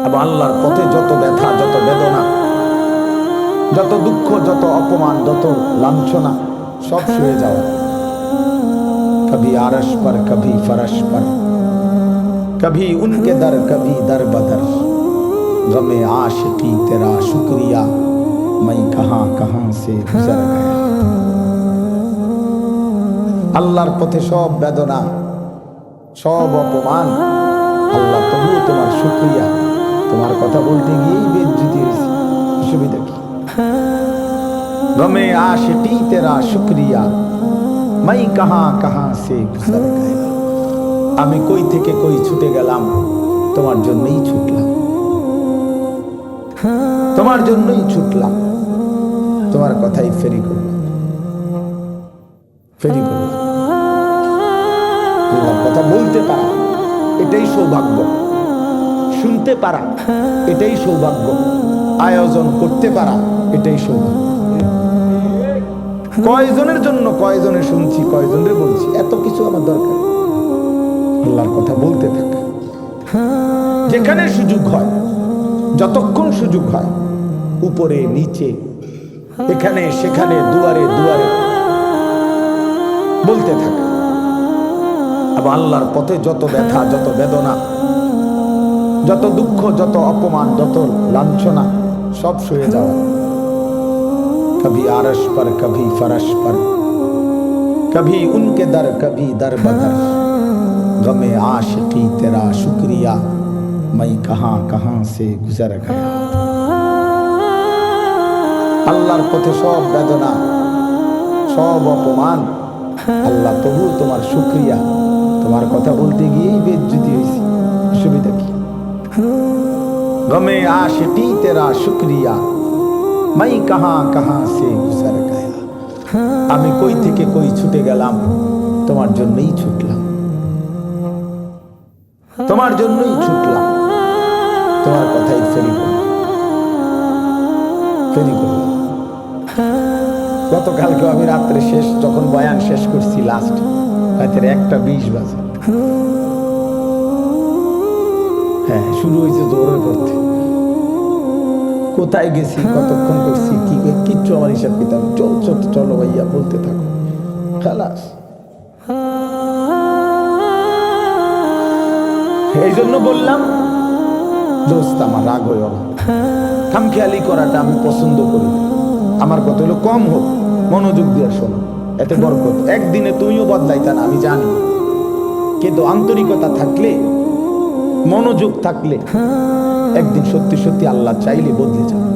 এবং আল্লাহর পথে যত ব্যথা যত বেদনা যত দুঃখ যত অপমান যত লাঞ্ছনা সব শুয়ে যাওয়া कभी आरश पर कभी फरश पर कभी उनके दर कभी दर बदर गमे आशिकी तेरा शुक्रिया मैं कहां कहां से गुजर गया আল্লাহর পথে সব বেদনা সব অপমান আল্লাহ তবুও তোমার শুক্রিয়া তোমার কথা বলতে গিয়েই বেজ্জিতি হয়েছে অসুবিধা কি? গমে আশটি তেরা শুক্রিয়া। মাই কাহা কাহা সে আমি কই থেকে কই ছুটে গেলাম, তোমার জন্যই ছুটলাম। তোমার জন্যই ছুটলাম। তোমার কথাই ফেরি করলাম ফেরি করলাম আল্লাহর কথা বলতে পারা, এটাই সৌভাগ্য। শুনতে পারা, এটাই সৌভাগ্য। আয়োজন করতে পারা, এটাই সৌভাগ্য। কয়জনের জন্য কয়জনে শুনছি, কয়জনের বলছি, এত কিছু আমার দরকার। আল্লাহর কথা বলতে থাকা। যেখানে সুযোগ হয়, যতক্ষণ সুযোগ হয়, উপরে, নিচে, এখানে, সেখানে, দুয়ারে দুয়ারে, বলতে থাকা। এবং আল্লাহর পথে যত ব্যথা, যত বেদনা যত দুঃখ যত অপমান যত লাঞ্ছনা সব শুয়ে যাওয়া कभी आरश पर कभी फरश पर कभी उनके दर कभी दर बदर गमे आशिकी तेरा शुक्रिया मैं कहां कहां से गुजर गया আল্লাহর পথে সব বেদনা সব অপমান আল্লাহ তবু তোমার শুক্রিয়া তোমার কথা বলতে গিয়েই বেজ্জুতি হয়েছি অসুবিধা কি গমে আশটি তেরা শুক্রিয়া মাই কাহা কাহা সে গুজার গায়া আমি কই থেকে কই ছুটে গেলাম তোমার জন্যই ছুটলাম তোমার জন্যই ছুটলাম তোমার কথাই ফেরি ফেরি গতকালকে আমি রাত্রে শেষ, যখন বয়ান শেষ করছি লাস্ট রাতের একটা বিশ বাজে। হ্যাঁ শুরু হয়েছে জোরে করতে কোথায় গেছি, কতক্ষণ করছি, কি কিচ্ছু আমার হিসাব কিতাব চল চল, চলো ভাইয়া, বলতে থাকো। খালাস। এই জন্য বললাম, দোস্ত, আমার রাগ হয়ে না খামখেয়ালি করাটা আমি পছন্দ করি আমার কথা হলো, কম হোক, মনোযোগ দিয়ে শোনো। এতে বরকত। একদিনে তুমিও বদলাইতা না, আমি জানি। কিন্তু আন্তরিকতা থাকলে মনোযোগ থাকলে একদিন সত্যি সত্যি আল্লাহ চাইলে বদলে যাবে।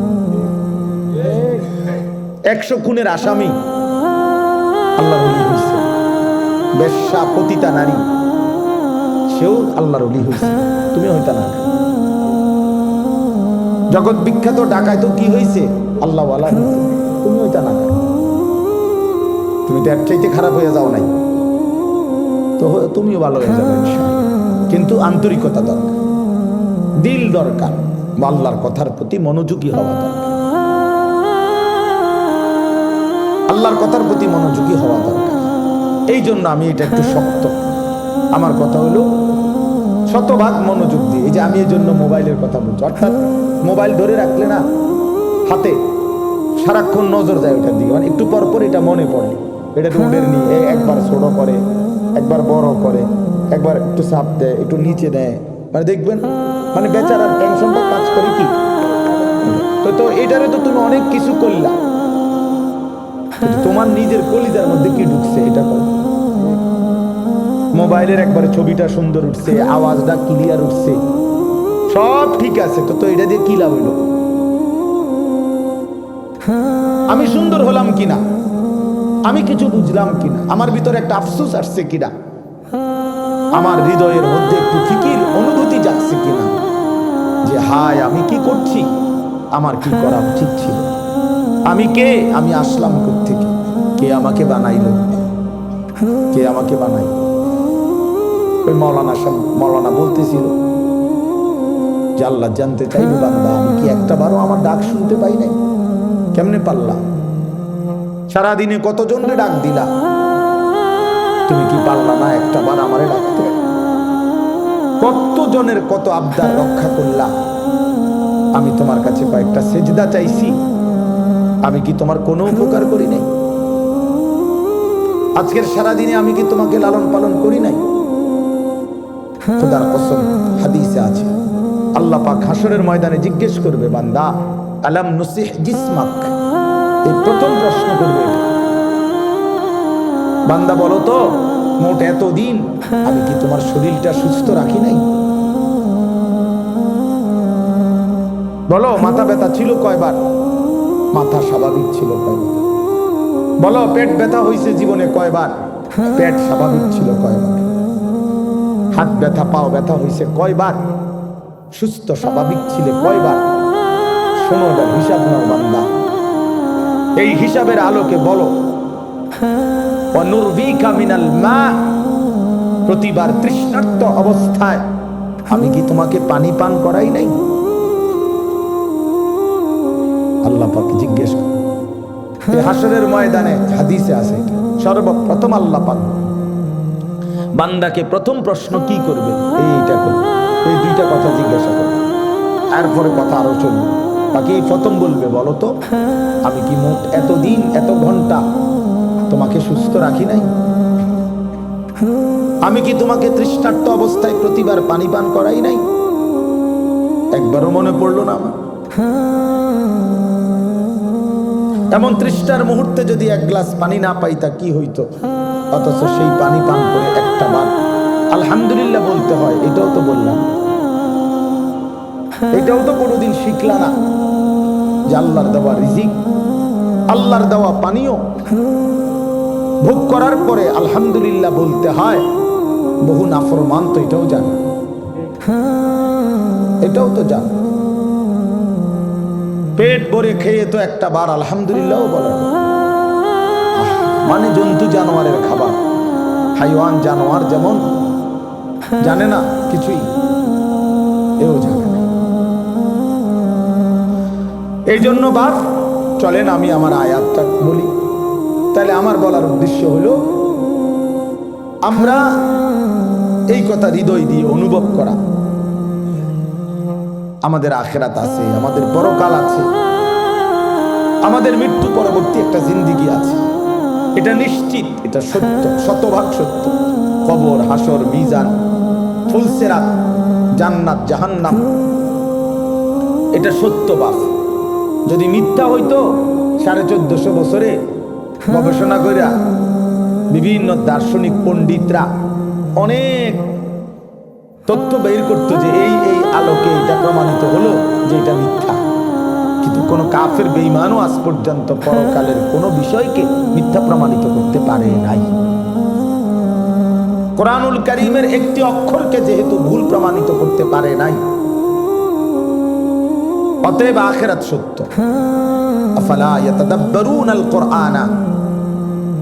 একশো খুনের আসামি আল্লাহর অলি হয়েছে। পতিতা নারী। সেও আল্লাহর অলি হয়েছে। তুমি হইতা না জগৎ বিখ্যাত ডাকায় তো কি হয়েছে? আল্লাহ তুমি হইতা না তুমি তো এর চাইতে খারাপ হয়ে যাও নাই। তো তুমিও ভালো হয়ে যাবে। কিন্তু আন্তরিকতা দরকার। দিল দরকার আল্লাহর কথার প্রতি মনোযোগী হওয়া দরকার। আল্লাহর কথার প্রতি মনোযোগী হওয়া দরকার। এই জন্য আমি এটা একটু শক্ত। আমার কথা হলো শতভাগ মনোযোগ দিয়ে। এই যে আমি এই জন্য মোবাইলের কথা বলছি, অর্থাৎ মোবাইল ধরে রাখলে না হাতে সারাক্ষণ নজর যায় ওটার দিকে। মানে একটু পর পর এটা মনে পড়ে। এটা রুটের নিয়ে একবার ছোট করে, একবার বড় করে। একবার একটু চাপ দেয়, একটু নিচে দেয় মানে দেখবেন মানে বেচারার টেনশনটা কাজ করে কি? তো তো এটারে তো তুমি অনেক কিছু করলা। তোমার নিজের কলিজার মধ্যে কি ঢুকছে এটা করো মোবাইলের একবারে ছবিটা সুন্দর উঠছে, আওয়াজটা ক্লিয়ার উঠছে। সব ঠিক আছে, তো তো এটা দিয়ে কি লাভ হইল? আমি সুন্দর হলাম কিনা? আমি কিছু বুঝলাম কিনা? আমার ভিতরে একটা আফসোস আসছে কিনা? আমার হৃদয়ের মধ্যে একটু ফিকির অনুভূতি যাচ্ছে কিনা? যে, হায়, আমি কি করছি? আমার কি করা উচিত ছিল? আমি কে? আমি আসলাম থেকে কে আমাকে বানাইল? কে আমাকে বানাইলো? ওই মৌলানা মৌলানা বলতেছিল যে, আল্লাহ জানতে চাইবে বান্দা, আমি কি একটা বারও আমার ডাক শুনতে পাই নাই? কেমনে পারলাম? সারাদিনে কতজনরে ডাক দিলা? তুমি কি পারলা না একটা বার আমারে ডাকতে? কত জনের কত আবদার রক্ষা করলাম আমি তোমার কাছে কয়েকটা সেজদা চাইছি। আমি কি তোমার কোনো উপকার করি নাই? আজকের সারাদিনে আমি কি তোমাকে লালন পালন করি নাই? খোদার কসম, হাদিসে আছে। আল্লাহ পাক হাসরের ময়দানে জিজ্ঞেস করবে, বান্দা, আলাম নুসিহ জিসমাক? এই প্রথম প্রশ্ন করবে। বান্দা বলো তো, মোট এত দিন আমি কি তোমার শরীরটা সুস্থ রাখি নাই? বলো, মাথা ব্যথা ছিল কয়বার? মাথা স্বাভাবিক ছিল বলো, পেট ব্যথা হয়েছে জীবনে কয়বার? পেট স্বাভাবিক ছিল কয়বার? হাত ব্যথা, পাও ব্যথা হয়েছে কয়বার? সুস্থ, স্বাভাবিক ছিল কয়বার? শোনো হিসাব নাও বান্দা। এই হিসাবের আলোকে বলো। মা। প্রতিবার তৃষ্ণার্ত অবস্থায়। আমি কি তোমাকে পানি পান করাই নাই? আল্লাহ জিজ্ঞেস হাসরের ময়দানে হাদিসে আছে সর্বপ্রথম আল্লাহ পাক বান্দাকে প্রথম প্রশ্ন কি করবে? এইটা করবে। এই দুইটা কথা জিজ্ঞাসা করবে। এরপরে কথা আরও চলবে। এই প্রথম বলবে, বলো তো, আমি কি মোট এতদিন এত ঘণ্টা তোমাকে সুস্থ রাখি নাই। আমি কি তোমাকে তৃষ্ণার্ত অবস্থায় প্রতিবার পানি পান করাই নাই? একবারও মনে পড়ল না আমার। এমন তৃষ্ণার মুহূর্তে যদি এক গ্লাস পানি না পাই তা কি হইতো? অথচ সেই পানি পান করে একটা বার। আলহামদুলিল্লাহ বলতে হয়, এটাও তো বললাম। এটাও তো কোনোদিন শিখলা না যে আল্লাহর দেওয়া রিজিক, আল্লাহর দেওয়া পানীয় ভোগ করার পরে আলহামদুলিল্লাহ বলতে হয়, বহু নাফরমান তো এটাও জানে। এটাও তো জানে। পেট ভরে খেয়ে তো একটা বার আলহামদুলিল্লাহ বলে। মানে জন্তু জানোয়ারের খাবার। হাইওয়ান জানোয়ার যেমন, জানে না, কিছুই এও জানে এই জন্য বাপ চলেন আমি আমার আয়াতটা বলি। তাহলে আমার বলার উদ্দেশ্য হলো, আমরা এই কথা হৃদয় দিয়ে অনুভব করা। আমাদের আখেরাত আছে, আমাদের পরকাল আছে, আমাদের মৃত্যু পরবর্তী একটা জিন্দিগি আছে। এটা নিশ্চিত, এটা সত্য, শতভাগ সত্য। কবর, হাসর, মিজান ফুলসেরাত জান্নাত, জাহান্নাম। এটা সত্য বাপ যদি মিথ্যা হইতো, সাড়ে চোদ্দশো বছরে গবেষণা কইরা বিভিন্ন দার্শনিক পণ্ডিতরা অনেক তথ্য বের করতো যে এই এই আলোকে এটা প্রমাণিত হলো যে এটা মিথ্যা। কিন্তু কোনো কাফের বেইমানও আজ পর্যন্ত পরকালের কোনো বিষয়কে মিথ্যা প্রমাণিত করতে পারে নাই। কোরআনুল করিমের একটি অক্ষরকে যেহেতু ভুল প্রমাণিত করতে পারে নাই অতএব আখেরাত সত্য। আফালা ইয়াতাদাব্বারুনাল কোরআনা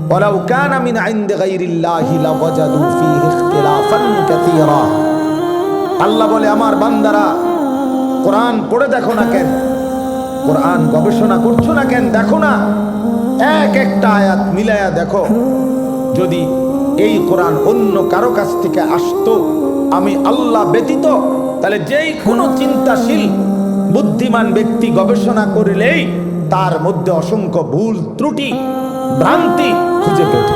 ওয়ালাউ কানা মিন ইনদি গায়রিল্লাহি লাওয়াজাদু ফীহি ইখতিলাফান কাসীরা আল্লাহ বলে, আমার বান্দারা, কোরআন পড়ে দেখো না কেন? কোরআন গবেষণা করছ না কেন? দেখো না। এক একটা আয়াত মিলায়া দেখো। যদি এই কোরআন অন্য কারও কাছ থেকে আসতো, আমি আল্লাহ ব্যতীত, তাহলে যেই কোনো চিন্তাশীল বুদ্ধিমান ব্যক্তি গবেষণা করলেই তার মধ্যে অসংখ্য ভুল ত্রুটি, ভ্রান্তি খুঁজে পেত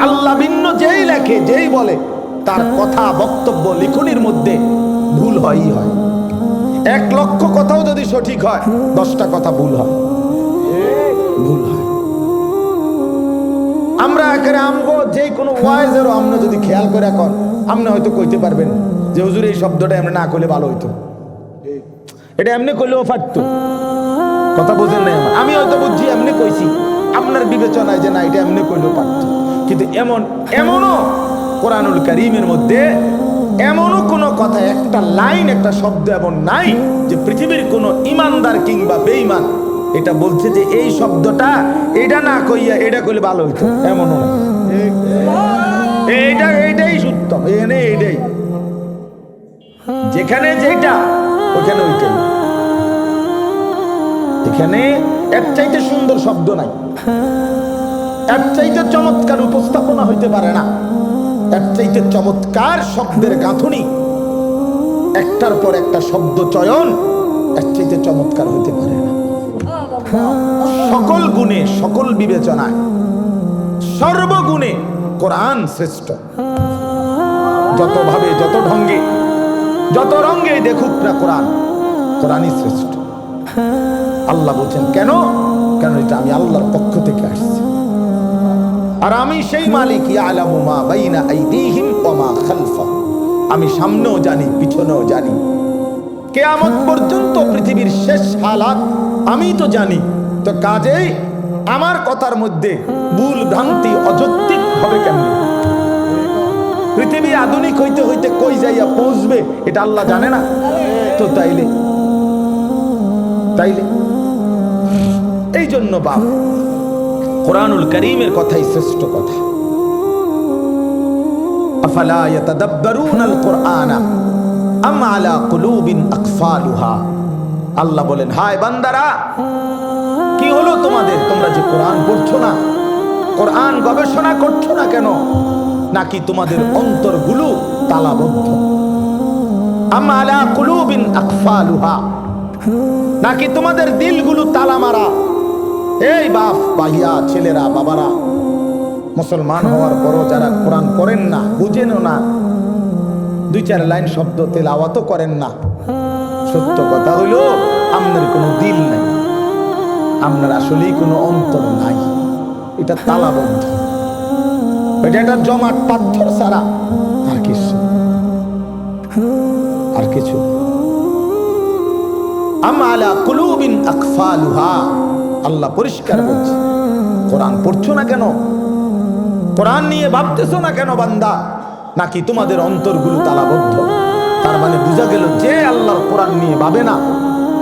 আল্লাহ ভিন্ন যেই লেখে, যেই বলে, তার কথা, বক্তব্য লিখনির মধ্যে ভুল হয়ই হয়। এক লক্ষ কথাও যদি সঠিক হয়, দশটা কথা ভুল হয়। ভুল হয়। আমরা এখানে আমগো যে কোনো ওয়াইজেরও আমরা যদি খেয়াল করে এখন, আপনি হয়তো কইতে পারবেন যে হুজুর এই শব্দটা এমনি না করলে ভালো হইতো। এটা এমনি করলেও পারতো কথা বোঝেন নাই আমি হয়তো বুঝছি, এমনি কইছি। আপনার বিবেচনায় যে না, এটা এমনি করলেও পারত কিন্তু এমন, এমনও কোরআনুল করিমের মধ্যে এমনও কোনো কথা, একটা লাইন, একটা শব্দ এমন নাই যে পৃথিবীর কোনো ইমানদার কিংবা বেঈমান এটা বলছে যে এই শব্দটা এটা না কইয়া এটা করলে ভালো হইতো। এমনও এইটা, এইটাই সত্যম এখানে এইটাই। যেখানে যেটা ওখানে ওইটাই এখানে এর চাইতে সুন্দর শব্দ নাই। এর চাইতে চমৎকার উপস্থাপনা হইতে পারে না। এর চাইতে চমৎকার শব্দের গাঁথুনি। একটার পর একটা শব্দ চয়ন এর চাইতে চমৎকার হইতে পারে না। সকল গুণে, সকল বিবেচনায়, সর্বগুণে কোরআন শ্রেষ্ঠ। যতভাবে যত ঢঙ্গে যত রঙ্গে দেখুক না কোরআন, কোরআনই শ্রেষ্ঠ। আল্লাহ বলছেন, কেন? কেন এটা আমি আল্লাহর পক্ষ থেকে আসছি? আর আমি সেই মালিক বাইনা আমি সামনেও জানি, পিছনেও জানি। কেয়ামত পর্যন্ত পৃথিবীর শেষ হালাত আমি তো জানি। তো কাজেই আমার কথার মধ্যে ভুল ভ্রান্তি অযৌক্তিক হবে কেমন? পৃথিবী আধুনিক হইতে হইতে কই যাইয়া পৌঁছবে, এটা আল্লাহ জানে না। তো তাইলে তাইলে। এই জন্য বাপ, কোরআনুল করিমের কথাই শ্রেষ্ঠ কথা। কুরআনা আল্লাহ বলেন, হায় বান্দারা, কি হলো তোমাদের? তোমরা যে কোরআন না, কোরআন গবেষণা করছ না কেন? নাকি তোমাদের অন্তরগুলো তালাবদ্ধ? আম আলা কুলুবিন আকফালুহা। নাকি তোমাদের দিলগুলো তালা মারা এই বাপ ভাইয়া ছেলেরা, বাবারা, মুসলমান হওয়ার পরও যারা কোরআন করেন না, বুঝেনও না, দুই চার লাইন শব্দ তেলাওয়াতও করেন না। সত্য কথা হইল, আপনার কোনো দিল নাই। আপনার আসলেই কোনো অন্তর নাই। এটা তালাবন্ধ। একটা জমাট, পাথর ছাড়া আর কিছু। আর কিছু। আমালা কুলুবিন আকফালুহা। আল্লাহ পরিষ্কার বলছে কোরআন পড়ছো না কেন? কোরআন নিয়ে ভাবতেছো না কেন বান্দা? নাকি তোমাদের অন্তরগুলো তালাবদ্ধ? তার মানে বোঝা গেল যে আল্লাহর কোরআন নিয়ে ভাবে না।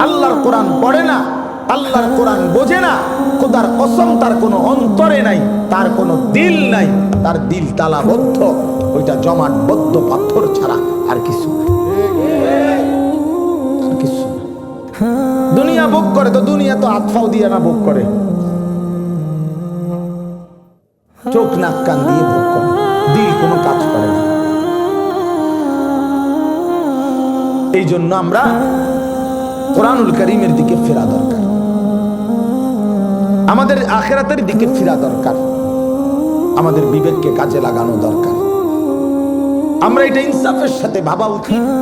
আল্লাহর কোরআন পড়ে না। আল্লাহর কোরআন বোঝে না। খোদার কসম, তার কোনো অন্তরে নাই, তার কোনো দিল নাই। তার দিল তালাবদ্ধ, ওইটা জমাটবদ্ধ পাথর ছাড়া আর কিছু। আর দুনিয়া ভোগ করে তো দুনিয়া তো আতফাও দিয়ে না ভোগ করে। চোখ নাক কান দিয়ে ভোগ করে। দিল কোনো কাজ করে না। এই জন্য আমরা কোরআনুল করিমের দিকে ফেরা দরকার। আমাদের আখেরাতের দিকে ফিরা দরকার। আমাদের বিবেককে কাজে লাগানো দরকার। আমরা এটা ইনসাফের সাথে ভাবা উচিত।